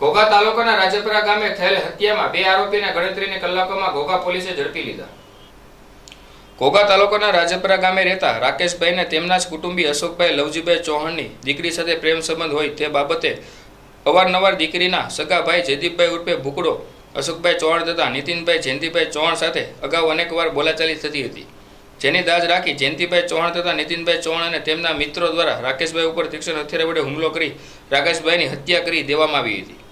ઘોઘા તાલુકાના રાજપરા ગામે થયેલ હત્યામાં બે આરોપીને ગણતરીની કલાકોમાં ઘોઘા પોલીસે ઝડપી લીધા. ઘોઘા તાલુકાના રાજપરા ગામે રહેતા રાકેશભાઈને તેમના જ કુટુંબી અશોકભાઈ લવજીભાઈ ચૌહાણની દીકરી સાથે પ્રેમ સંબંધ હોય તે બાબતે અવારનવાર દીકરીના સગાભાઈ જયદીપભાઈ ઉર્ફે ભૂકડો, અશોકભાઈ ચૌહાણ તથા નીતિનભાઈ જયંતિભાઈ ચૌહાણ સાથે અગાઉ અનેકવાર બોલાચાલી થતી હતી. જેની દાજ રાખી જયંતિભાઈ ચૌહાણ તથા નીતિનભાઈ ચૌહાણ અને તેમના મિત્રો દ્વારા રાકેશભાઈ ઉપર તીક્ષ્ણ હથિયાર વડે હુમલો કરી રાકેશભાઈની હત્યા કરી દેવામાં આવી હતી.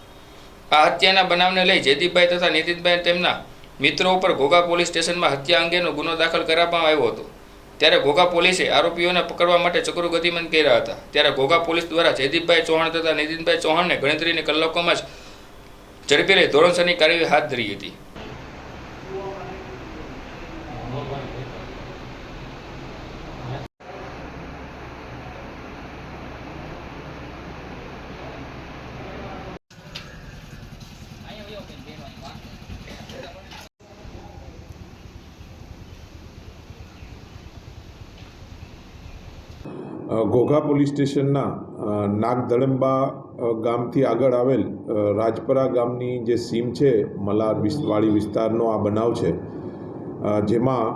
આ હત્યાના બનાવને લઈ જયદીપભાઈ તથા નીતિનભાઈ તેમના મિત્રો ઉપર ઘોઘા પોલીસ સ્ટેશનમાં હત્યા અંગેનો ગુનો દાખલ કરવામાં આવ્યો હતો. ત્યારે ઘોઘા પોલીસે આરોપીઓને પકડવા માટે ચક્રો ગતિમાન કર્યા હતા. ત્યારે ઘોઘા પોલીસ દ્વારા જયદીપભાઈ ચૌહાણ તથા નીતિનભાઈ ચૌહાણને ગણતરીની કલાકોમાં જ ઝડપી લઈ ધોરણસરની કાર્યવાહી હાથ ધરી હતી. ઘોઘા પોલીસ સ્ટેશનના નાગદળંબા ગામથી આગળ આવેલ રાજપરા ગામની જે સીમ છે, મલાર વાળી વિસ્તારનો આ બનાવ છે. જેમાં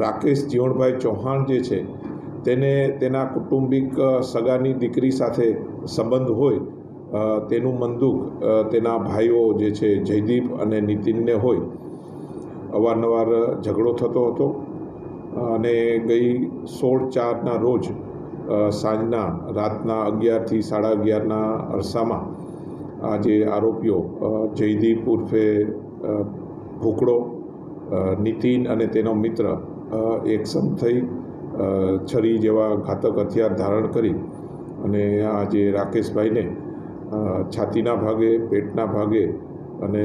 રાકેશ જીવણભાઈ ચૌહાણ જે છે, તેને, તેના કુટુંબિક સગાની દીકરી સાથે સંબંધ હોય તેનું મંદુક તેના ભાઈઓ જે છે, જયદીપ અને નીતિનને હોય, અવારનવાર ઝઘડો થતો હતો. અને ગઈ સોળ ચારના રોજ સાંજના, રાતના અગિયારથી સાડા અગિયારના અરસામાં આ જે આરોપીઓ જયદીપ ઉર્ફે ભૂકડો નીતિન અને તેનો મિત્ર એક એકસમ થઈ છરી જેવા ઘાતક હથિયાર ધારણ કરી અને આ જે રાકેશભાઈને છાતીના ભાગે, પેટના ભાગે અને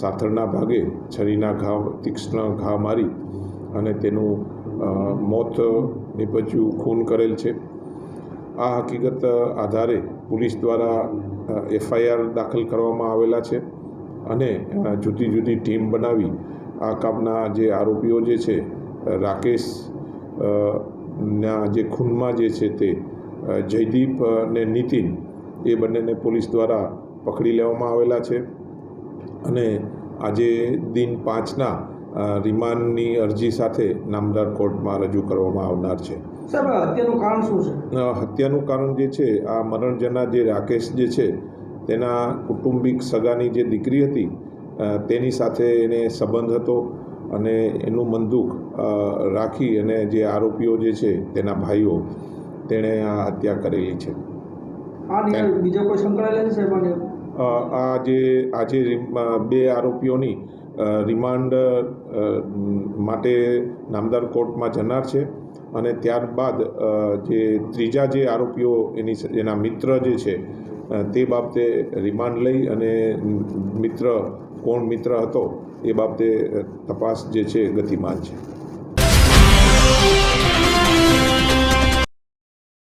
સાથળના ભાગે છરીના ઘા, તીક્ષ્ણ ઘા મારી અને તેનું મોત નીપજ્યું ખૂન કરેલ છે. આ હકીકત આધારે પોલીસ દ્વારા એફઆઈઆર દાખલ કરવામાં આવેલા છે અને જુદી જુદી ટીમ બનાવી આ કામના જે આરોપીઓ જે છે, રાકેશ ના જે ખૂનમાં જે છે તે જયદીપ અને નીતિન, એ બંનેને પોલીસ દ્વારા પકડી લેવામાં આવેલા છે. અને આજે દિન પાંચના રિમાન્ડની અરજી સાથે નામદાર કોર્ટમાં રજૂ કરવામાં આવનાર છે. હત્યાનું કારણ શું છે? હત્યાનું કારણ જે છે આ મરણજના જે રાકેશ જે છે તેના કુટુંબિક સગાની જે દીકરી હતી તેની સાથે એને સંબંધ હતો અને એનું બંદૂક રાખી અને જે આરોપીઓ જે છે તેના ભાઈઓ તેણે આ હત્યા કરેલી છે. આ બીજો કોઈ સંકળાયેલા છે આ જે આજે બે આરોપીઓની રિમાન્ડ માટે નામદાર કોર્ટમાં જનાર છે અને ત્યારબાદ જે ત્રીજા જે આરોપીઓ એની એના મિત્ર જે છે તે બાબતે રિમાન્ડ લઈ અને મિત્ર, કોણ મિત્ર હતો એ બાબતે તપાસ જે છે ગતિમાન છે.